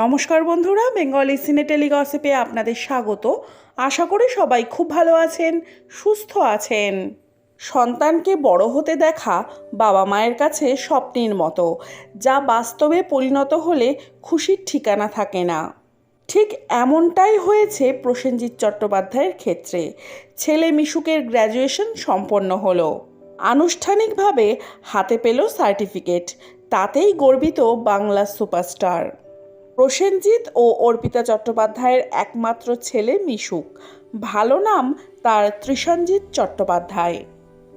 নমস্কার বন্ধুরা, বেঙ্গলি সিনে টেলিগসিপে আপনাদের স্বাগত। আশা করি সবাই খুব ভালো আছেন, সুস্থ আছেন। সন্তানকে বড় হতে দেখা বাবা মায়ের কাছে স্বপ্নের মতো, যা বাস্তবে পরিণত হলে খুশির ঠিকানা থাকে না। ঠিক এমনটাই হয়েছে প্রসেনজিৎ চট্টোপাধ্যায়ের ক্ষেত্রে। ছেলে মিশুকের গ্র্যাজুয়েশন সম্পন্ন হলো। আনুষ্ঠানিকভাবে হাতে পেল সার্টিফিকেট, তাতেই গর্বিত বাংলা সুপারস্টার। প্রসেনজিৎ ও অর্পিতা চট্টোপাধ্যায়ের একমাত্র ছেলে মিশুক। ভালো নাম তার ত্রিশানজিৎ চট্টোপাধ্যায়।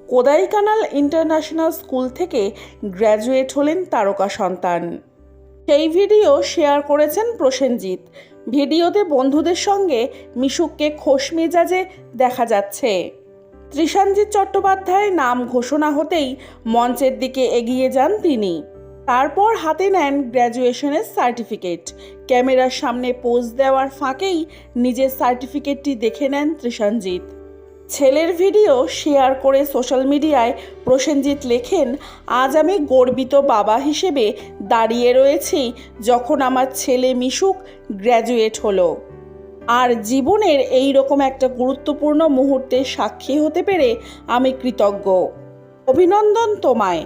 কোদাইকানাল ইন্টারন্যাশনাল স্কুল থেকে গ্র্যাজুয়েট হলেন তারকা সন্তান। সেই ভিডিও শেয়ার করেছেন প্রসেনজিৎ। ভিডিওতে বন্ধুদের সঙ্গে মিশুককে খোশ মেজাজে দেখা যাচ্ছে। ত্রিশানজিৎ চট্টোপাধ্যায় নাম ঘোষণা হতেই মঞ্চের দিকে এগিয়ে যান তিনি। তারপর হাতে নেন গ্র্যাজুয়েশনের সার্টিফিকেট। ক্যামেরার সামনে পোজ দেওয়ার ফাঁকেই নিজের সার্টিফিকেটটি দেখে নেন ত্রিশানজিৎ। ছেলের ভিডিও শেয়ার করে সোশ্যাল মিডিয়ায় প্রসেনজিৎ লেখেন, আজ আমি গর্বিত বাবা হিসেবে দাঁড়িয়ে রয়েছি যখন আমার ছেলে মিশুক গ্র্যাজুয়েট হলো। আর জীবনের এই রকম একটা গুরুত্বপূর্ণ মুহূর্তে সাক্ষী হতে পেরে আমি কৃতজ্ঞ। অভিনন্দন তোমায়।